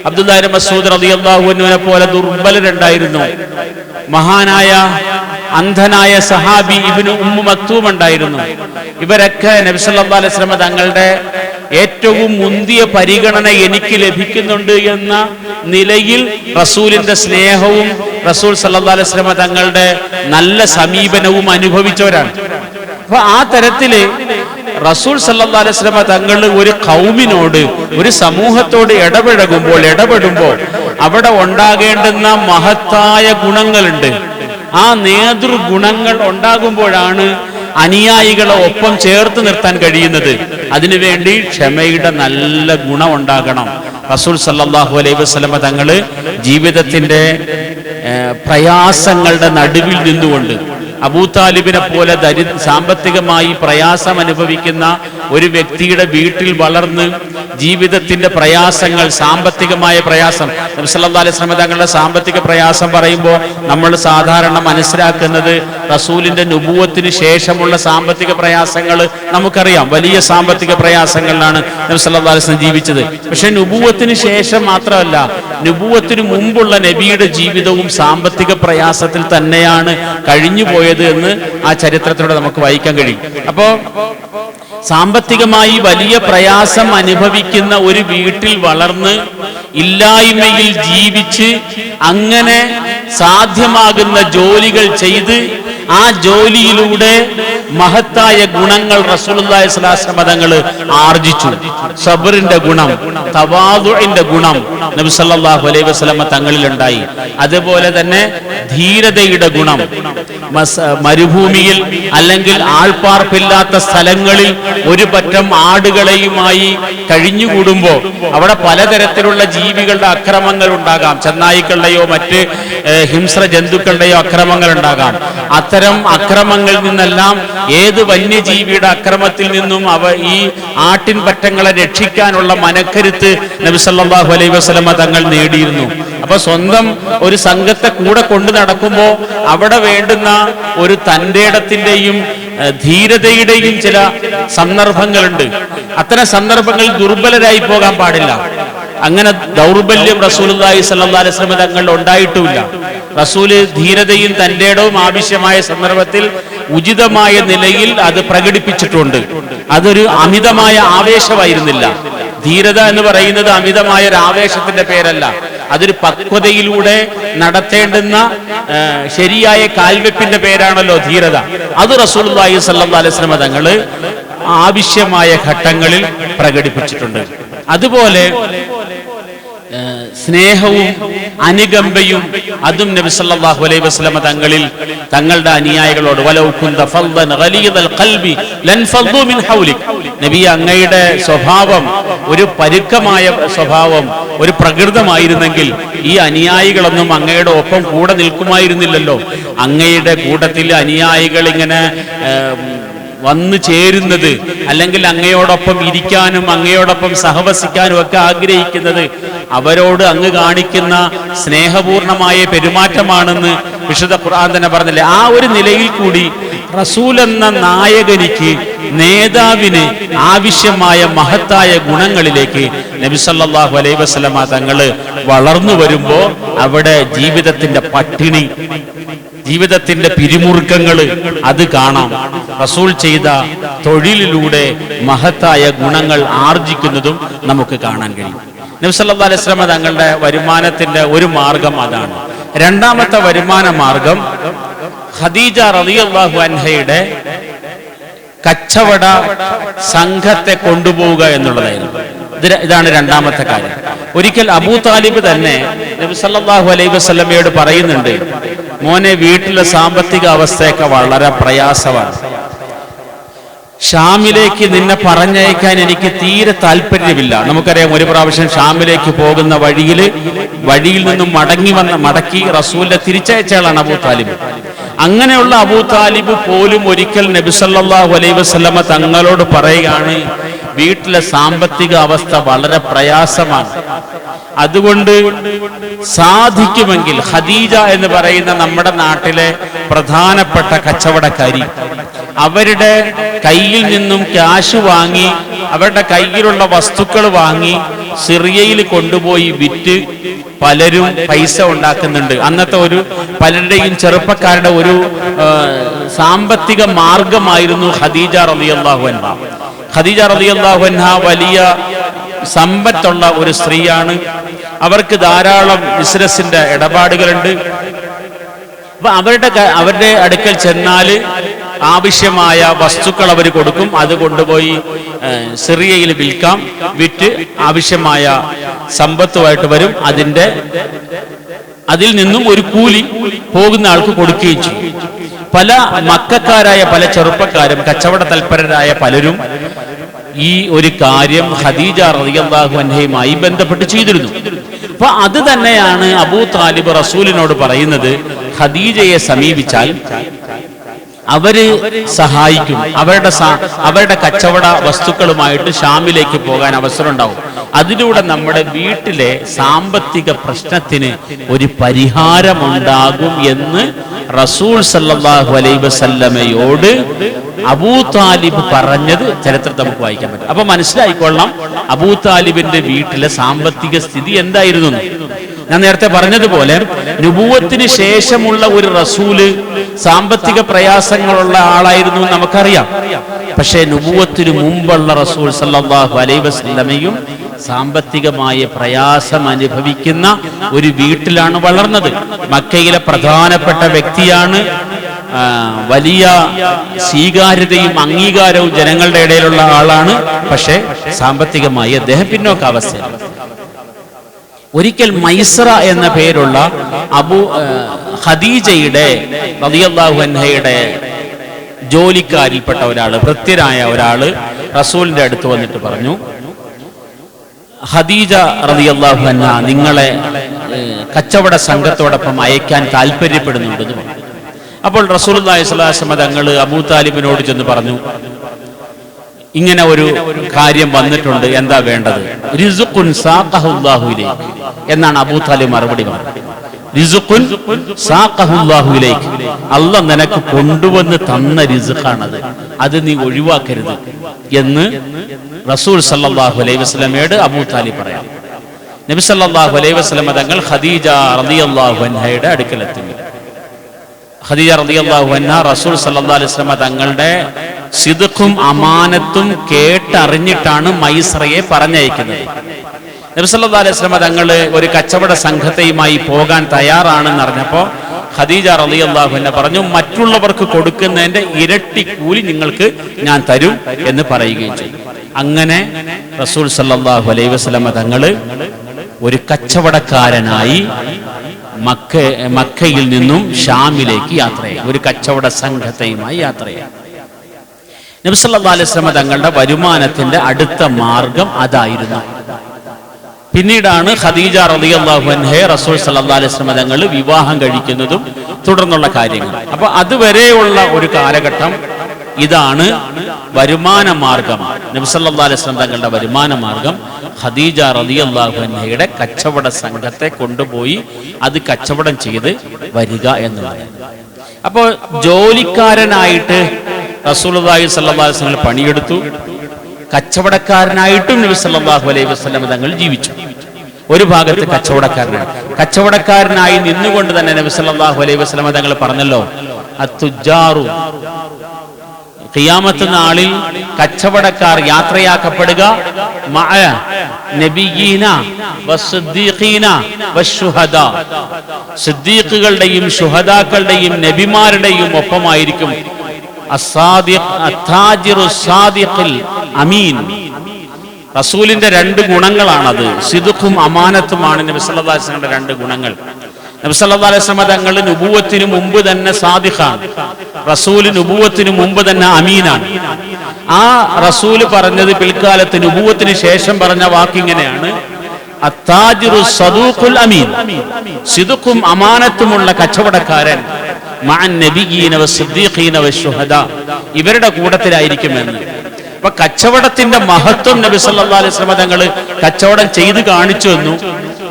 അബ്ദുല്ലാഹി മസൂദ് റളിയല്ലാഹുവിനെ പോലെ ദുർബലരുണ്ടായിരുന്നു. മഹാനായ അന്ധനായ സഹാബി ഇബിന് ഉമ്മു മക്തൂം ഉണ്ടായിരുന്നു. ഇവരൊക്കെ നബിസല്ലാ അലൈസ്ലമ തങ്ങളുടെ ഏറ്റവും മുന്തിയ പരിഗണന എനിക്ക് ലഭിക്കുന്നുണ്ട് എന്ന നിലയിൽ റസൂലിന്റെ സ്നേഹവും റസൂൽ സല്ലാ അലൈഹി വസല്ലം തങ്ങളുടെ നല്ല സമീപനവും അനുഭവിച്ചവരാണ്. അപ്പൊ ആ തരത്തിൽ റസൂൽ സല്ലാ അലൈഹി വസല്ലമ തങ്ങൾ ഒരു കൗമിനോട് ഒരു സമൂഹത്തോട് ഇടപഴകുമ്പോൾ ഇടപെടുമ്പോൾ അവിടെ ഉണ്ടാകേണ്ടുന്ന മഹത്തായ ഗുണങ്ങളുണ്ട്. ആ നേതൃഗുണങ്ങൾ ഉണ്ടാകുമ്പോഴാണ് അനുയായികളെ ഒപ്പം ചേർത്ത് നിർത്താൻ കഴിയുന്നത്. അതിനുവേണ്ടി ക്ഷമയുടെ നല്ല ഗുണം ഉണ്ടാകണം റസൂൽ സല്ലാഹു അലൈഹി വസ്ലമ തങ്ങൾ ജീവിതത്തിന്റെ പ്രയാസങ്ങളുടെ നടുവിൽ നിന്നുകൊണ്ട് അബൂതാലിബിനെ പോലെ ദരി സാമ്പത്തികമായി പ്രയാസം അനുഭവിക്കുന്ന ഒരു വ്യക്തിയുടെ വീട്ടിൽ വളർന്ന് ജീവിതത്തിന്റെ പ്രയാസങ്ങൾ സാമ്പത്തികമായ പ്രയാസം. നബി സല്ലല്ലാഹു അലൈഹി തങ്ങളുടെ സാമ്പത്തിക പ്രയാസം പറയുമ്പോൾ നമ്മൾ സാധാരണ മനസ്സിലാക്കുന്നത് റസൂലിന്റെ നുപൂവത്തിന് ശേഷമുള്ള സാമ്പത്തിക പ്രയാസങ്ങൾ നമുക്കറിയാം. വലിയ സാമ്പത്തിക പ്രയാസങ്ങളിലാണ് നബി സല്ലല്ലാഹു അലൈഹി വസല്ലം ജീവിച്ചത്. പക്ഷെ നുപൂവത്തിന് ശേഷം മാത്രമല്ല നുപൂവത്തിന് മുമ്പുള്ള നബിയുടെ ജീവിതവും സാമ്പത്തിക പ്രയാസത്തിൽ തന്നെയാണ് കഴിഞ്ഞു പോയത് എന്ന് ആ ചരിത്രത്തിലൂടെ നമുക്ക് വായിക്കാൻ കഴിയും. അപ്പോ സാമ്പത്തികമായി വലിയ പ്രയാസം അനുഭവിക്കുന്ന ഒരു വീട്ടിൽ വളർന്ന് ഇല്ലായ്മയിൽ ജീവിച്ച് അങ്ങനെ സാധ്യമാകുന്ന ജോലികൾ ചെയ്ത് ആ ജോലിയിലൂടെ മഹത്തായ ഗുണങ്ങൾ റസൂലുള്ളാഹി സ്വലാസ്ലം അലൈഹി വസല്ലം തങ്ങൾ ആർജിച്ചു. സബറിന്റെ ഗുണം തവാദുഇന്റെ ഗുണം നബി സല്ലല്ലാഹു അലൈഹി വസല്ലം തങ്ങളിൽ ഉണ്ടായി അതുപോലെ തന്നെ ധീരതയുടെ ഗുണം മരുഭൂമിയിൽ അല്ലെങ്കിൽ ആൾപ്പാർപ്പില്ലാത്ത സ്ഥലങ്ങളിൽ ഒരു പറ്റം ആടുകളെയുമായി കഴിഞ്ഞുകൂടുമ്പോൾ അവിടെ പലതരത്തിലുള്ള ജീവികളുടെ അക്രമങ്ങൾ ഉണ്ടാകാം. ചെന്നായിക്കളുടെയോ മറ്റ് ഹിംസ്ര ജന്തുക്കളുടെയോ അക്രമങ്ങൾ ഉണ്ടാകാം. അത്തരം അക്രമങ്ങളിൽ നിന്നെല്ലാം ഏത് വന്യജീവിയുടെ അക്രമത്തിൽ നിന്നും അവ ഈ ആട്ടിൻ പറ്റങ്ങളെ രക്ഷിക്കാനുള്ള മനക്കരുത്ത് നബിസല്ലാഹു അലൈഹി വസല്ലമ തങ്ങൾ നേടിയിരുന്നു. അപ്പൊ സ്വന്തം ഒരു സംഘത്തെ കൂടെ കൊണ്ടു നടക്കുമ്പോൾ അവിടെ വേണ്ടുന്ന ഒരു തന്റെടത്തിന്റെയും ധീരതയുടെയും ചില സന്ദർഭങ്ങളുണ്ട്. അത്തരം സന്ദർഭങ്ങളിൽ ദുർബലരായി പോകാൻ പാടില്ല. അങ്ങനെ ദൗർബല്യം റസൂലുള്ളാഹി സല്ലാസ്ലമ അലൈഹി തങ്ങളിൽ ഉണ്ടായിട്ടുമില്ല. റസൂൽ ധീരതയും തന്റെ ഇടവും ആവശ്യമായ സന്ദർഭത്തിൽ ഉചിതമായ നിലയിൽ അത് പ്രകടിപ്പിച്ചിട്ടുണ്ട്. അതൊരു അമിതമായ ആവേശമായിരുന്നില്ല. ധീരത എന്ന് പറയുന്നത് അമിതമായ ഒരു ആവേശത്തിന്റെ പേരല്ല. അതൊരു പക്വതയിലൂടെ നടത്തേണ്ടുന്ന ശരിയായ കാൽവെപ്പിന്റെ പേരാണല്ലോ ധീരത. അത് സ്വല്ലല്ലാഹി അലൈഹി വസല്ലം തങ്ങൾ ആവശ്യമായ ഘട്ടങ്ങളിൽ പ്രകടിപ്പിച്ചിട്ടുണ്ട്. അതുപോലെ സ്നേഹവും അനുകമ്പയും അതും നബി സല്ലല്ലാഹു അലൈഹി വസല്ലമ തങ്ങളിൽ തങ്ങളുടെ അനുയായികളോട് നബി അങ്ങയുടെ സ്വഭാവം ഒരു പരുക്കമായ സ്വഭാവം ഒരു പ്രകൃതമായിരുന്നെങ്കിൽ ഈ അനുയായികളൊന്നും അങ്ങയുടെ ഒപ്പം കൂടെ നിൽക്കുമായിരുന്നില്ലല്ലോ. അങ്ങയുടെ കൂട്ടത്തിൽ അനുയായികൾ ഇങ്ങനെ വന്നു ചേരുന്നത് അല്ലെങ്കിൽ അങ്ങയോടൊപ്പം ഇരിക്കാനും അങ്ങയോടൊപ്പം സഹവസിക്കാനും ഒക്കെ ആഗ്രഹിക്കുന്നത് അവരോട് അങ്ങ് കാണിക്കുന്ന സ്നേഹപൂർണമായ പെരുമാറ്റമാണെന്ന് വിശുദ്ധ ഖുർആൻ തന്നെ പറഞ്ഞില്ലേ? ആ ഒരു നിലയിൽ കൂടി റസൂൽ എന്ന നായകനിക്ക് നേതാവിന് ആവശ്യമായ മഹത്തായ ഗുണങ്ങളിലേക്ക് നബി സല്ലല്ലാഹു അലൈഹി വസല്ലമ തങ്ങൾ വളർന്നു വരുമ്പോ അവിടെ ജീവിതത്തിന്റെ പട്ടിണി ജീവിതത്തിന്റെ പിരിമുറുക്കങ്ങൾ അത് കാണാം. റസൂൽ ചെയ്ത തൊഴിലിലൂടെ മഹത്തായ ഗുണങ്ങൾ ആർജിക്കുന്നതും നമുക്ക് കാണാൻ കഴിയും. നബ്സല്ലാ വസല്ലമ തങ്ങളുടെ വരുമാനത്തിന്റെ ഒരു മാർഗം അതാണ്. രണ്ടാമത്തെ വരുമാന മാർഗം ഖദീജ റളിയല്ലാഹു അൻഹയുടെ കച്ചവട സംഘത്തെ കൊണ്ടുപോവുക എന്നുള്ളതായിരുന്നു. ഇതാണ് രണ്ടാമത്തെ കാര്യം. ഒരിക്കൽ അബൂ താലിബ് തന്നെ നബി സല്ലല്ലാഹു അലൈഹി വസല്ലമയോട് പറയുന്നുണ്ട് മോനെ വീട്ടിലെ സാമ്പത്തിക അവസ്ഥയൊക്കെ വളരെ പ്രയാസമാണ്. ഷാമിലേക്ക് നിന്നെ പറഞ്ഞയക്കാൻ എനിക്ക് തീരെ താല്പര്യമില്ല. നമുക്കറിയാം ഒരു പ്രാവശ്യം ഷാമിലേക്ക് പോകുന്ന വഴിയിൽ വഴിയിൽ നിന്നും മടങ്ങി വന്ന മടക്കി റസൂലിനെ തിരിച്ചയച്ചയാളാണ് അബൂ താലിബ്. അങ്ങനെയുള്ള അബൂ താലിബ് പോലും ഒരിക്കൽ നബി സല്ലല്ലാഹു അലൈഹി വസല്ലമ തങ്ങളോട് പറയുകയാണ് വീട്ടിലെ സാമ്പത്തിക അവസ്ഥ വളരെ പ്രയാസമാണ്. അതുകൊണ്ട് സാധിക്കുമെങ്കിൽ ഖദീജ എന്ന് പറയുന്ന നമ്മുടെ നാട്ടിലെ പ്രധാനപ്പെട്ട കച്ചവടക്കാരി അവരുടെ കയ്യിൽ നിന്നും ക്യാഷ് വാങ്ങി അവരുടെ കയ്യിലുള്ള വസ്തുക്കൾ വാങ്ങി സിറിയയിൽ കൊണ്ടുപോയി വിറ്റ് പലരും പൈസ ഉണ്ടാക്കുന്നുണ്ട്. അന്നത്തെ ഒരു പലരുടെയും ചെറുപ്പക്കാരുടെ ഒരു സാമ്പത്തിക മാർഗമായിരുന്നു ഖദീജ റളിയല്ലാഹു അൻഹ. ഖദീജ റളിയല്ലാഹു അൻഹ വലിയ സമ്പത്തുള്ള ഒരു സ്ത്രീയാണ്. അവർക്ക് ധാരാളം ബിസിനസിന്റെ ഇടപാടുകളുണ്ട്. അപ്പൊ അവരുടെ അവരുടെ അടുക്കൽ ചെന്നാൽ ആവശ്യമായ വസ്തുക്കൾ അവർ കൊടുക്കും. അത് കൊണ്ടുപോയി സിറിയയിൽ വിൽക്കാം വിറ്റ് ആവശ്യമായ സമ്പത്തുമായിട്ട് വരും. അതിന്റെ അതിൽ നിന്നും ഒരു കൂലി പോകുന്ന ആൾക്ക് കൊടുക്കുകയും ചെയ്യും. പല മക്കാരായ പല ചെറുപ്പക്കാരും കച്ചവട തൽപരരായ പലരും ഈ ഒരു കാര്യം ഖദീജ റളിയല്ലാഹു ബന്ധപ്പെട്ട് ചെയ്തിരുന്നു. അപ്പൊ അത് തന്നെയാണ് അബൂ താലിബ് റസൂലിനോട് പറയുന്നത് ഖദീജയെ സമീപിച്ചാൽ അവർ സഹായിക്കും. അവരുടെ അവരുടെ കച്ചവട വസ്തുക്കളുമായിട്ട് ഷാമിലേക്ക് പോകാൻ അവസരം ഉണ്ടാവും അതിലൂടെ നമ്മുടെ വീട്ടിലെ സാമ്പത്തിക പ്രശ്നത്തിന് ഒരു പരിഹാരമുണ്ടാകും എന്ന് റസൂൽ സല്ലാഹു അലൈ വസല്ലമയോട് അബൂ താലിബ് പറഞ്ഞത് ചരിത്രത്തെ നമുക്ക് വായിക്കാൻ പറ്റും അപ്പൊ മനസ്സിലായിക്കൊള്ളാം അബൂ താലിബിന്റെ വീട്ടിലെ സാമ്പത്തിക സ്ഥിതി എന്തായിരുന്നു. ഞാൻ നേരത്തെ പറഞ്ഞതുപോലെ നുപൂവത്തിന് ശേഷമുള്ള ഒരു റസൂൽ സാമ്പത്തിക പ്രയാസങ്ങളുള്ള ആളായിരുന്നു നമുക്കറിയാം പക്ഷേ നുപൂവത്തിന് മുമ്പുള്ള റസൂൽ സല്ലാഹു അലൈ വസല്ലമയും സാമ്പത്തികമായ പ്രയാസം അനുഭവിക്കുന്ന ഒരു വീട്ടിലാണ് വളർന്നത്. മക്കയിലെ പ്രധാനപ്പെട്ട വ്യക്തിയാണ് വലിയ സ്വീകാര്യതയും അംഗീകാരവും ജനങ്ങളുടെ ഇടയിലുള്ള ആളാണ്. പക്ഷേ സാമ്പത്തികമായി അദ്ദേഹം പിന്നോക്കാവസ്ഥയാണ് ഒരിക്കൽ മൈസ്ര എന്ന പേരുള്ള അബു ഖദീജയുടെ റളിയല്ലാഹു അൻഹയുടെ ജോലിക്കാരിൽപ്പെട്ട ഒരാൾ വൃത്യരായ ഒരാൾ റസൂലിന്റെ അടുത്ത് വന്നിട്ട് പറഞ്ഞു ഖദീജ റളിയല്ലാഹു അന്ന നിങ്ങളെ കച്ചവട സംഘത്തോടൊപ്പം അയക്കാൻ താല്പര്യപ്പെടുന്നുണ്ടെന്ന് പറഞ്ഞു. അപ്പോൾ റസൂൽ സ്വലാസ്മ തങ്ങൾ അബൂ താലിബിനോട് ചെന്ന് പറഞ്ഞു ഇങ്ങനെ ഒരു കാര്യം വന്നിട്ടുണ്ട് എന്താ വേണ്ടത്? റിസുഖുൻ എന്നാണ് അബൂ താലിബ് മറുപടി പറഞ്ഞത്. അല്ല നിനക്ക് കൊണ്ടുവന്ന് തന്ന റിസുഖാണത്. അത് നീ ഒഴിവാക്കരുത്. എന്ന് റസൂൽ സല്ലാഹു അലൈഹി വസ്ലമയോട് അബൂ താലി പറയാം. നബി സല്ലാഹു അലൈഹി വസ്ലമ തങ്ങൾ ഖദീജ റളിയല്ലാഹു അൻഹയുടെ അടുക്കലെത്തുന്നു ഖദീജ റളിയല്ലാഹു അൻഹ റസൂൽ സല്ലല്ലാഹു അലൈഹി വസ്ലമ തങ്ങളുടെ സിദുഖും അമാനത്തും കേട്ടറിഞ്ഞിട്ടാണ് മൈസ്രയെ പറഞ്ഞയക്കുന്നത്. നബി സല്ലല്ലാഹു അലൈഹി വസ്ലമ തങ്ങൾ ഒരു കച്ചവട സംഘത്തെയുമായി പോകാൻ തയ്യാറാണെന്ന് അറിഞ്ഞപ്പോൾ ഖദീജ റളിയല്ലാഹു അൻഹ പറഞ്ഞു മറ്റുള്ളവർക്ക് കൊടുക്കുന്നതിന്റെ ഇരട്ടി കൂലി നിങ്ങൾക്ക് ഞാൻ തരും എന്ന് പറയുകയും ചെയ്തു. അങ്ങനെ റസൂൽ സല്ലല്ലാഹു അലൈഹി വസല്ലമ തങ്ങൾ ഒരു കച്ചവടക്കാരനായി മക്ക മക്കയിൽ നിന്നും ഷാമിലേക്ക് യാത്രയായി. ഒരു കച്ചവട സംഘത്തെയുമായി യാത്രയായി. അലൈഹി വസല്ലമ തങ്ങളുടെ വരുമാനത്തിന്റെ അടുത്ത മാർഗം അതായിരുന്നു. പിന്നീടാണ് ഖദീജ റളിയല്ലാഹു അള്ളാഹുഹെ റസൂൽ സല്ലല്ലാഹു അലൈഹി വസല്ലം തങ്ങൾ വിവാഹം കഴിക്കുന്നതും തുടർന്നുള്ള കാര്യങ്ങൾ. അപ്പൊ അതുവരെയുള്ള ഒരു കാലഘട്ടം ഇതാണ് വരുമാന മാർഗം. നബി സല്ലല്ലാഹു അലൈഹി തങ്ങളുടെ വരുമാന മാർഗം ഖദീജ റളിയല്ലാഹു അൻഹയുടെ കച്ചവട സംഘത്തെ കൊണ്ടുപോയി അത് കച്ചവടം ചെയ്ത് വരിക എന്നുള്ളത് അപ്പോൾ ജോലിക്കാരനായിട്ട് റസൂലുള്ളാഹി സ്വല്ലല്ലാഹു അലൈഹി വസല്ലം പണിയെടുത്തു. കച്ചവടക്കാരനായിട്ടും നബി സല്ലല്ലാഹു അലൈഹി വസ്ലം തങ്ങൾ ജീവിച്ചു. ഒരു ഭാഗത്ത് കച്ചവടക്കാരനാണ്. കച്ചവടക്കാരനായി നിന്നുകൊണ്ട് തന്നെ നബി സല്ലല്ലാഹു അലൈഹി വസല്ലം തങ്ങൾ പറഞ്ഞല്ലോ അത്തുജാറു. ഖിയാമത്ത് നാളിൽ കച്ചവടക്കാർ യാത്രയാക്കപ്പെടുക സിദ്ദീഖുകളുടെയും ശുഹദാക്കളുടെയും നബിമാരുടെയും ഒപ്പമായിരിക്കും. അമീൻ. റസൂലിന്റെ രണ്ട് ഗുണങ്ങളാണത്. സിദുഖും അമാനത്തുമാണ് നബി സല്ലല്ലാഹു അലൈഹി വസല്ലമയുടെ രണ്ട് ഗുണങ്ങൾ. നബി സല്ലല്ലാഹു അലൈഹി തങ്ങൾ നുബുവത്തിന് മുമ്പ് തന്നെ സാദിഖാണ്. റസൂൽ നുപൂവത്തിന് മുമ്പ് തന്നെ അമീനാണ്. ആ റസൂൽ പറഞ്ഞത് പിൽക്കാലത്ത് നുപൂവത്തിന് ശേഷം പറഞ്ഞ വാക്കിങ്ങനെയാണ് അത്താജിറു സദൂഖുൽ അമീൻ. സിദുഖും അമാനത്തുമുള്ള കച്ചവടക്കാരൻ ഇവരുടെ കൂട്ടത്തിലായിരിക്കുമെന്ന്. അപ്പൊ കച്ചവടത്തിന്റെ മഹത്വം നബി സല്ലാ അലൈഹി തങ്ങൾ കച്ചവടം ചെയ്ത് കാണിച്ചു തന്നു.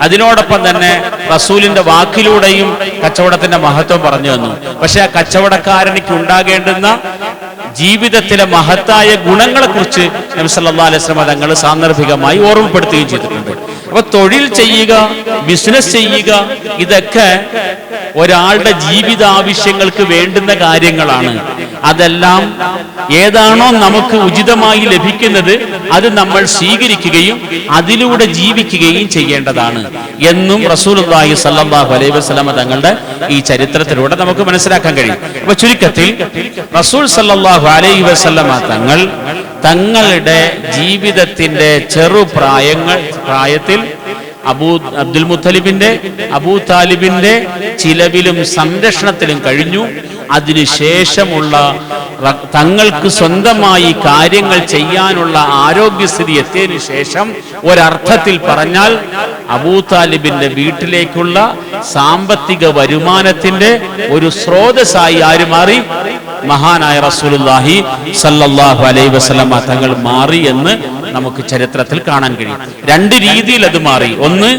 അതിനോടൊപ്പം തന്നെ റസൂലിന്റെ വാക്കിലൂടെയും കച്ചവടത്തിന്റെ മഹത്വം പറഞ്ഞു തന്നു. പക്ഷെ ആ കച്ചവടക്കാരനിക്ക് ഉണ്ടാകേണ്ടുന്ന ജീവിതത്തിലെ മഹത്തായ ഗുണങ്ങളെ കുറിച്ച് നബി സല്ലാ അലൈഹി തങ്ങൾ സാന്ദർഭികമായി ഓർമ്മപ്പെടുത്തുകയും ചെയ്തിട്ടുണ്ട്. അപ്പൊ തൊഴിൽ ചെയ്യുക ബിസിനസ് ചെയ്യുക ഇതൊക്കെ ഒരാളുടെ ജീവിത ആവശ്യങ്ങൾക്ക് വേണ്ടുന്ന കാര്യങ്ങളാണ്. അതെല്ലാം ഏതാണോ നമുക്ക് ഉചിതമായി ലഭിക്കുന്നത് അത് നമ്മൾ സ്വീകരിക്കുകയും അതിലൂടെ ജീവിക്കുകയും ചെയ്യേണ്ടതാണ് എന്നും റസൂലുള്ളാഹി സല്ലല്ലാഹു അലൈഹി വസല്ലമ തങ്ങളുടെ ഈ ചരിത്രത്തിലൂടെ നമുക്ക് മനസ്സിലാക്കാൻ കഴിയും. അപ്പൊ ചുരുക്കത്തിൽ റസൂൽ സല്ലല്ലാഹു അലൈഹി വസല്ലമ തങ്ങൾ തങ്ങളുടെ ജീവിതത്തിന്റെ ചെറുപ്രായങ്ങൾ പ്രായത്തിൽ അബൂ അബ്ദുൽ മുത്തലിബിന്റെ അബൂ താലിബിന്റെ ചിലവിലും സംരക്ഷണത്തിലും കഴിഞ്ഞു. അതിനുശേഷമുള്ള തങ്ങൾക്ക് സ്വന്തമായി കാര്യങ്ങൾ ചെയ്യാനുള്ള ആരോഗ്യസ്ഥിതി എത്തിയതിനു ശേഷം ഒരർത്ഥത്തിൽ പറഞ്ഞാൽ അബൂ താലിബിന്റെ വീട്ടിലേക്കുള്ള സാമ്പത്തിക വരുമാനത്തിന്റെ ഒരു സ്രോതസ്സായി ആര് മാറി? മഹാനായ റസൂലുള്ളാഹി സല്ലല്ലാഹു അലൈഹി വസല്ലമ തങ്ങൾ മാറി എന്ന് നമുക്ക് ചരിത്രത്തിൽ കാണാൻ കഴിയും. രണ്ട് രീതിയിൽ അത് മാറി. ഒന്ന്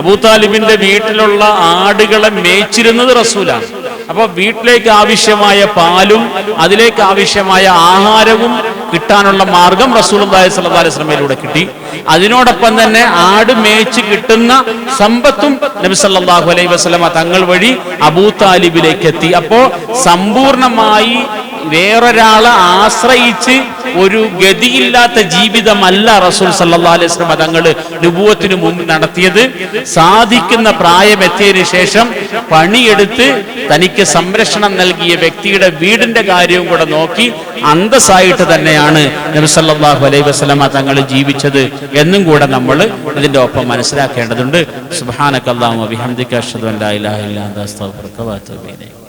അബൂതാലിബിന്റെ വീട്ടിലുള്ള ആടുകളെ മേച്ചിരുന്നത് റസൂലാണ്. അപ്പൊ വീട്ടിലേക്ക് ആവശ്യമായ പാലും അതിലേക്ക് ആവശ്യമായ ആഹാരവും കിട്ടാനുള്ള മാർഗം റസൂൽ സല്ലാ അലൈഹി വസല്ലമയിലൂടെ കിട്ടി. അതിനോടൊപ്പം തന്നെ ആട് മേച്ച് കിട്ടുന്ന സമ്പത്തും നബി സല്ലാഹു അലൈഹി വസ്ലമ തങ്ങൾ വഴി അബൂ താലിബിലേക്ക് എത്തി അപ്പോ സമ്പൂർണമായി വേറൊരാളെ ആശ്രയിച്ച് ഒരു ഗതിയില്ലാത്ത ജീവിതമല്ല റസൂൽ സല്ലാ അലൈഹി വസല്ലം തങ്ങൾ നുബുവത്തിന് മുമ്പ് നടത്തിയത്. സാധിക്കുന്ന പ്രായമെത്തിയതിനു ശേഷം പണിയെടുത്ത് തനിക്ക് സംരക്ഷണം നൽകിയ വ്യക്തിയുടെ വീടിന്റെ കാര്യവും കൂടെ നോക്കി അന്തസ്സായിട്ട് തന്നെയാണ് നബിസല്ലാഹു അലൈഹി വസ്ലമ തങ്ങൾ ജീവിച്ചത് എന്നും കൂടെ നമ്മൾ ഇതിന്റെ ഒപ്പം മനസ്സിലാക്കേണ്ടതുണ്ട്. സുഹാനക്കല്ലാമോ വബിഹംദിക അഷ്ഹദു ഇലാഹ ഇല്ലാ അസ്തഗ്ഫിറുക വഅതൂബു ഇലൈക്.